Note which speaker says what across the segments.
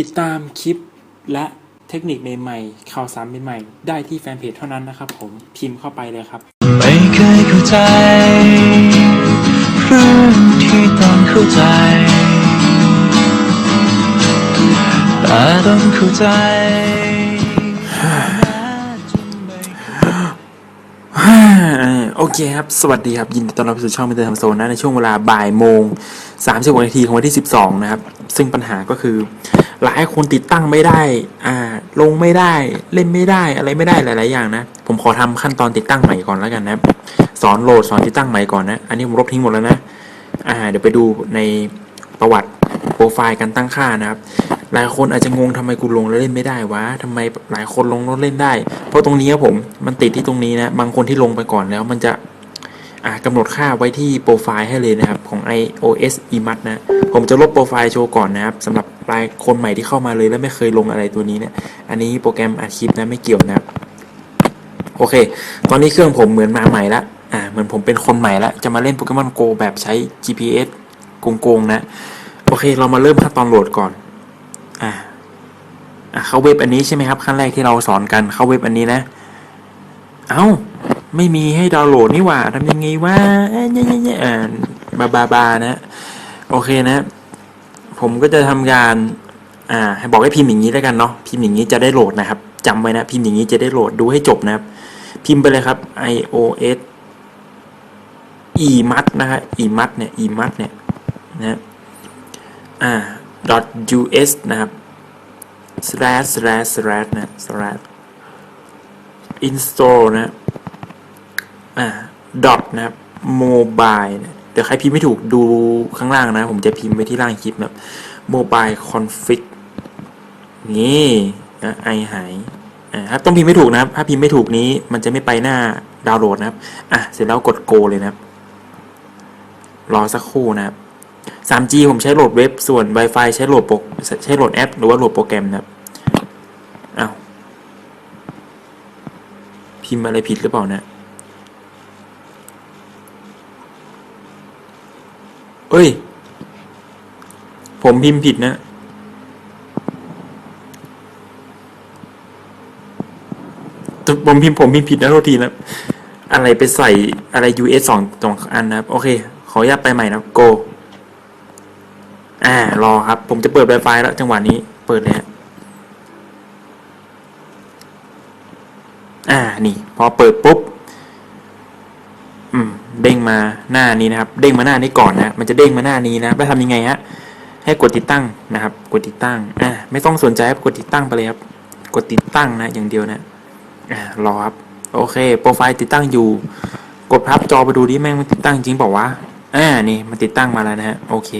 Speaker 1: ติดตามคลิปและเทคนิคใหม่ๆข่าวสารใหม่ๆได้ที่แฟนเพจเท่านั้นนะครับผมพิมพ์เข้าไปเลยครับ
Speaker 2: ไม่เคยเข้าใจเรื่องที่ต้องเข้าใจแต่ต้องเข้าใจ
Speaker 1: โอเคครับ สวัสดีครับ ยินดีต้อนรับสู่ช่องมิเตอร์ทำโซนนะ ในช่วงเวลาบ่ายโมง30นาทีของวันที่12นะครับ ซึ่งปัญหาก็คือ หลายคนติดตั้งไม่ได้ อ่า ลงไม่ได้ เล่นไม่ได้ อะไรไม่ได้หลาย ๆ อย่างนะ ผมขอทำขั้นตอนติดตั้งใหม่ก่อนแล้วกันนะ สอนโหลดสอนติดตั้งใหม่ก่อนนะ อันนี้ผมลบทิ้งหมดแล้วนะ อ่า เดี๋ยวไปดูในประวัติโปรไฟล์การตั้งค่านะครับ หลายคนอาจจะงงทำไมกูลงแล้วเล่นไม่ได้วะทำไมหลายคนลงแล้วเล่นได้ เพราะตรงนี้ครับผมมันติดที่ตรงนี้นะบางคนที่ลงไปก่อนแล้วมันจะอ่ากำหนดค่าไว้ที่โปรไฟล์ให้เลยนะครับของ iOS EMAT นะผมจะลบโปรไฟล์โชว์ก่อนนะครับสำหรับรายคนใหม่ที่เข้ามาเลยแล้วไม่เคยลงอะไรตัวนี้เนี่ยอันนี้โปรแกรมอัดคลิปนะไม่เกี่ยวนะครับโอเค ตอนนี้เครื่องผมเหมือนมาใหม่ละอ่าเหมือนผมเป็นคนใหม่ละจะมาเล่นโปเกมอนโกแบบใช้ GPS โกงๆนะ โอเค เรามาเริ่มขั้นตอนโหลดก่อน เข้าเว็บอันนี้ใช่ไหมครับขั้นแรกที่เราสอนกันเข้าเว็บอันนี้นะ เอ้าไม่มีให้ดาวน์โหลดนี่หว่าทำยังไงวะเอ้ยเนี่ยเนี่ยเนี่ยอ่าบาบาบานะโอเคนะ ผมก็จะทำการอ่าให้บอกให้พิมพ์อย่างนี้แล้วกันเนาะพิมพ์อย่างนี้จะได้โหลดนะครับจำไว้นะพิมพ์อย่างนี้จะได้โหลดดูให้จบนะครับ พิมพ์ไปเลยครับ iOS emat นะครับ emat เนี่ย emat เนี่ยนะอ่า .us นะครับ slash slash slash นะ slash install นะ อ่า dot นะครับ mobile นะเดี๋ยวใครพิมพ์ไม่ถูกดูข้างล่างนะ ผมจะพิมพ์ไว้ที่ล่างคลิปนะครับ mobile config นี่นะไอหายอ่าครับต้องพิมพ์ไม่ถูกนะครับ ถ้าพิมพ์ไม่ถูกนี้ มันจะไม่ไปหน้าดาวน์โหลดนะครับ อะ เสร็จแล้วกด go เลยนะครับ รอสักครู่นะครับ 3G ผมใช้โหลดเว็บ ส่วน Wi-Fi ใช้โหลดโปรใช้โหลดแอป หรือว่าโหลดโปรแกรมนะครับอ้าวพิมพ์อะไรผิดหรือเปล่านะเอ้ย ผมพิมพ์ผิดนะ ผมพิมพ์ผมพิมพ์ผิดนะโทษทีนะ อะไรไปใส่อะไร US สองสองอันนะครับ โอเค ขออนุญาตไปใหม่นะ go อ่ารอครับ ผมจะเปิด Wi-Fi แล้วจังหวะนี้เปิดเลยฮะอ่านี่ พอเปิดปุ๊บ อืม เด้งมาหน้านี้นะครับ เด้งมาหน้านี้ก่อนนะ มันจะเด้งมาหน้านี้นะไปทำยังไงฮะ ให้กดติดตั้งนะครับ กดติดตั้ง อ่า ไม่ต้องสนใจครับ กดติดตั้งไปเลยครับ กดติดตั้งนะ อย่างเดียวนะ อ่ารอครับ โอเค โปรไฟล์ติดตั้งอยู่ กดพับจอไปดูดิแม่งมันติดตั้งจริงเปล่าวะอ่า นี่ มันติดตั้งมาแล้วนะฮะ โอเค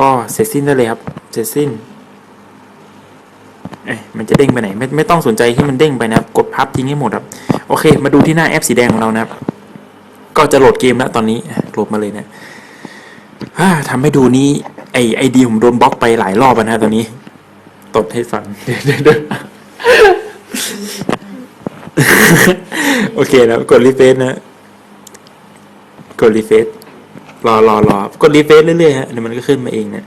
Speaker 1: ก็เสร็จสิ้นได้เลยครับ เสร็จสิ้นเอ้ยมันจะเด้งไปไหน ไม่ไม่ต้องสนใจที่มันเด้งไปนะครับ กดพับทิ้งให้หมดครับ โอเค มาดูที่หน้าแอปสีแดงของเรานะครับ ก็จะโหลดเกมแล้วตอนนี้ โหลดมาเลยนะฮ่าทำให้ดูนี้ ไอไอดีผมโดนบล็อกไปหลายรอบแล้วนะตอนนี้ ตดให้ฟังเดี๋ยวเดี๋ยวเดี๋ยวโอเคนะกดรีเฟซนะ กดรีเฟซ รอรอรอกดรีเฟซเรื่อยๆฮะเดี๋ยวมันก็ขึ้นมาเองเนะ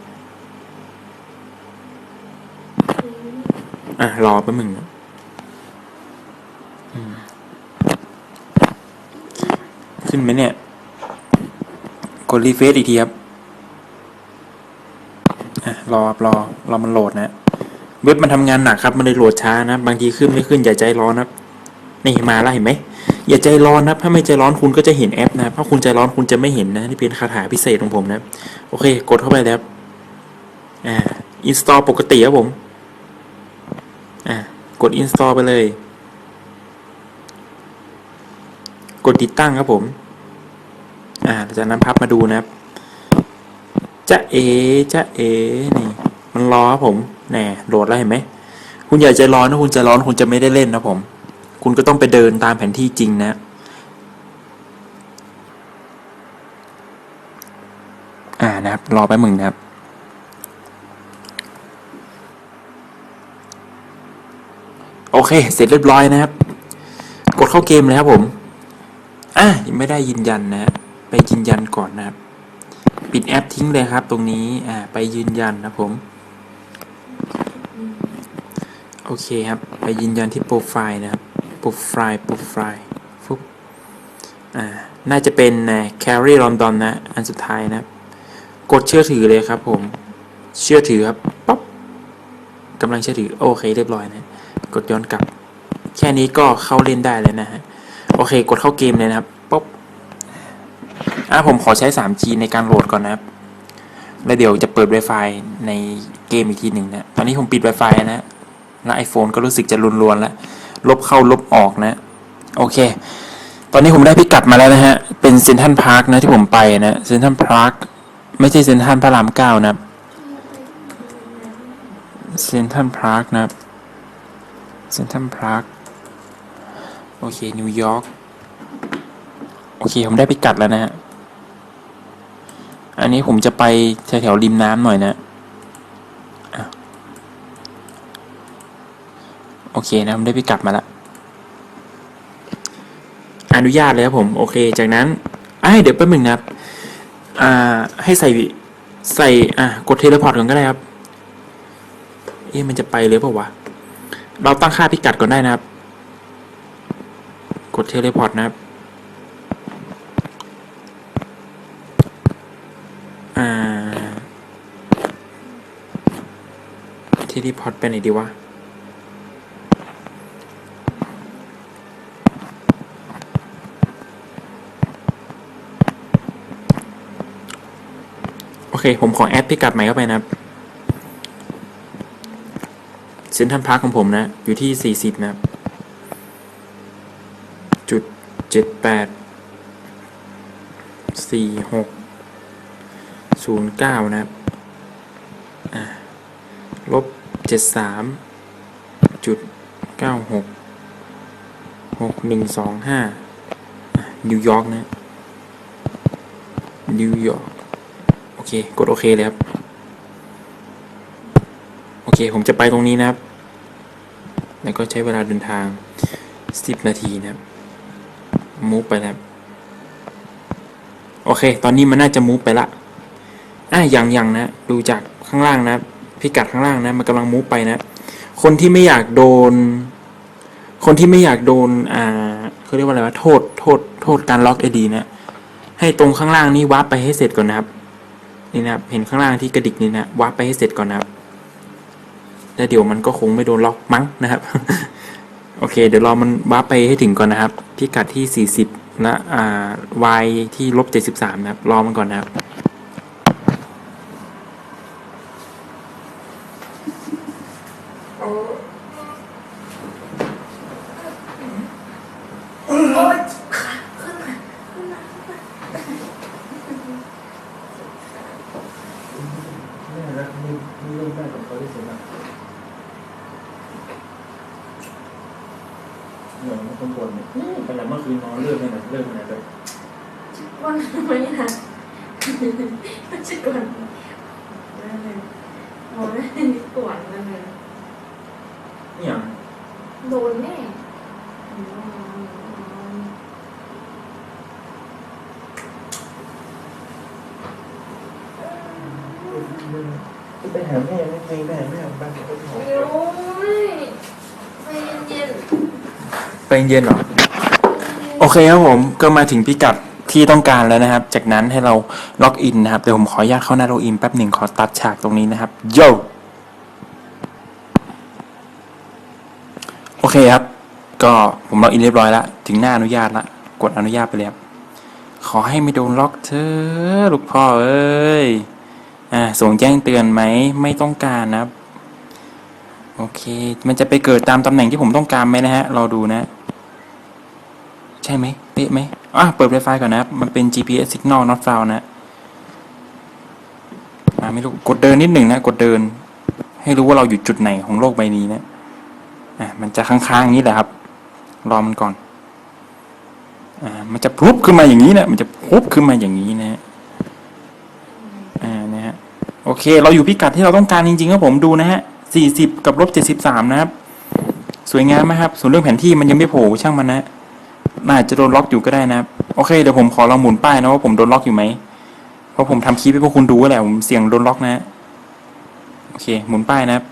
Speaker 1: อะ รอแป๊บนึงนะขึ้นไหมเนี่ย กดรีเฟซอีกทีครับอะรอครับรอรอมันโหลดนะเว็บมันทำงานหนักครับ มันเลยโหลดช้านะ บางทีขึ้นไม่ขึ้นอย่าใจร้อนนะนี่มาแล้วเห็นไหม อย่าใจร้อนนะถ้าไม่ใจร้อนคุณก็จะเห็นแอปนะถ้าคุณใจร้อนคุณจะไม่เห็นนะนี่เป็นคาถาพิเศษของผมนะโอเค กดเข้าไปแล้วอ่า install ปกติครับผมอ่ากด install ไปเลย กดติดตั้งครับผมอ่าจากนั้นพับมาดูนะครับจะเอจะเอนี่มันรอครับผมแน่โหลดแล้วเห็นไหมคุณอย่าใจร้อนนะคุณใจร้อนคุณจะไม่ได้เล่นนะผม คุณก็ต้องไปเดินตามแผนที่จริงนะ อ่านะครับ รอแป๊บมึงนะครับโอเค เสร็จเรียบร้อยนะครับ กดเข้าเกมเลยครับผม อะยังไม่ได้ยืนยันนะ ไปยืนยันก่อนนะครับ ปิดแอปทิ้งเลยครับ ตรงนี้ อ่า ไปยืนยันนะผม โอเคครับ ไปยืนยันที่โปรไฟล์นะครับ โปรไฟล์โปรไฟล์ฟุบอ่าน่าจะเป็นนะแคลรี่ลอนดอนนะ อันสุดท้ายนะ กดเชื่อถือเลยครับผม เชื่อถือครับป๊อปกำลังเชื่อถือ โอเคเรียบร้อยนะ กดย้อนกลับ แค่นี้ก็เข้าเล่นได้เลยนะฮะ โอเค กดเข้าเกมเลยนะครับป๊อปอะผมขอใช้ 3G ในการโหลดก่อนนะครับ แล้วเดี๋ยวจะเปิด Wi-Fi ในเกมอีกทีหนึ่งนะ ตอนนี้ผมปิด Wi-Fi นะ แล้ว iPhone ก็รู้สึกจะรุนๆแล้ว ลบเข้าลบออกนะ โอเค ตอนนี้ผมได้พิกัดมาแล้วนะฮะ เป็นเซนทันพาร์คนะที่ผมไปนะเซนทันพาร์คไม่ใช่เซนทันพระรามเก้านะเซนทันพาร์คนะเซนทันพาร์คโอเค นิวยอร์กโอเค ผมได้พิกัดแล้วนะฮะ อันนี้ผมจะไปแถวๆริมน้ำหน่อยนะ โอเคนะผมได้พิกัดมาแล้วอนุญาตเลยครับผมโอเค จากนั้นไอ้เดี๋ยวแป๊บหนึงนะครับอ่าให้ใส่ใส่อะกดเทเลพอร์ตก่อนก็ได้ครับเอ๊ะมันจะไปเลยเปล่าวะเราตั้งค่าพิกัดก่อนได้นะครับ กดเทเลพอร์ตนะครับเทเลพอร์ตไปไหนดีวะ เค ผมขอแอดพิกัดใหม่เข้าไปนะครับเซ็นทรัลพาร์คของผมนะ อยู่ที่ 40 นะครับ จุดเจ็ดแปดสี่หกศูนย์เก้านะครับ อ่าลบเจ็ดสามจุดเก้าหกหกหนึ่งสองห้านิวยอร์กนะ นิวยอร์ก เค กดโอเคเลยครับ โอเค ผมจะไปตรงนี้นะครับ แล้วก็ใช้เวลาเดินทาง 10 นาทีนะครับมูฟไปแล้วโอเค ตอนนี้มันน่าจะมูฟไปละอะยังยังนะ ดูจากข้างล่างนะ พิกัดข้างล่างนะ มันกำลังมูฟไปนะ คนที่ไม่อยากโดน คนที่ไม่อยากโดน อ่าเขาเรียกว่าอะไรวะ โทษ โทษ โทษการล็อกไอดีนะ ให้ตรงข้างล่างนี้วาร์ปไปให้เสร็จก่อนนะครับ นี่นะครับ เห็นข้างล่างที่กระดิกนี่นะวาร์ปไปให้เสร็จก่อนนะครับแล้วเดี๋ยวมันก็คงไม่โดนล็อกมั้งนะครับ โอเค เดี๋ยวรอมันวาร์ปไปให้ถึงก่อนนะครับ พิกัดที่ 40และอ่า y ที่ลบ73นะครับ รอมันก่อนนะครับเหมือนคนปวดเนี่ย ขนาดเมื่อคืนนอนเลิกขนาดเลิกขนาดแบบ
Speaker 3: วันไหมนะจะก่อนนั่นเลยโอ้ยนี่ก่อนนั่นเลย
Speaker 1: เนี่ย
Speaker 3: โดนแน่
Speaker 1: ไปหาแม่ไม่ไปแม่แม่บ้านเขา
Speaker 3: โอ้ยใจเย็น
Speaker 1: ไปเย็นเหรอ อเคครับผมก็มาถึงพิกัดที่ต้องการแล้วนะครับ จากนั้นให้เราล็อกอินนะครับเดี๋ยวผมขออนุญาตเข้าหน้าล็อกอินแป๊บหนึ่งขอตัดฉากตรงนี้นะครับโยโอเคครับ ก็ผมล็อกอินเรียบร้อยแล้ว ถึงหน้าอนุญาตละกดอนุญาตไปเลยครับขอให้ไม่โดนล็อกเธอลูกพ่อเอ้ยอ่าส่งแจ้งเตือนไหมไม่ต้องการนะครับ โอเค มันจะไปเกิดตามตำแหน่งที่ผมต้องการไหมนะฮะรอดูนะ ช่ไหมเป๊ะไหมอะเปิด Wi-Fi ก่อนนะครับมันเป็น GPS signal not found นะอ่าไม่รู้ กดเดินนิดหนึ่งนะ กดเดิน ให้รู้ว่าเราอยู่จุดไหนของโลกใบนี้นะอ่ามันจะค้างๆางนี้แหละครับ รอมันก่อนอ่ามันจะพุบขึ้นมาอย่างนี้นะ มันจะพุบขึ้นมาอย่างนี้นะอ่านะฮะโอเค เราอยู่พิกัดที่เราต้องการจริงๆครับผมดูนะฮะ40กับลบ73นะครับ สวยงามไหมครับ ส่วนเรื่องแผนที่มันยังไม่โผล่ช่างมันนะ นอาจจะโดนล็อกอยู่ก็ได้นะโอเคเดี๋ยวผมขอลองหมุนป้ายนะว่าผมโดนล็อกอยู่ไหมเพราะผมทำคลิปให้พวกคุณดูแหละผมเสี่ยงโดนล็อกนะโอเคหมุนป้ายนะครับ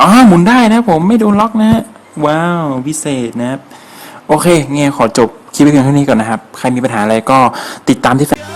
Speaker 1: อ๋อหมุนได้นะผมไม่โดนล็อกนะว้าวพิเศษนะครับ โอเคเงี้ยขอจบคลิปเพียงเท่านี้ก่อนนะครับ ใครมีปัญหาอะไรก็ติดตามที่แฟน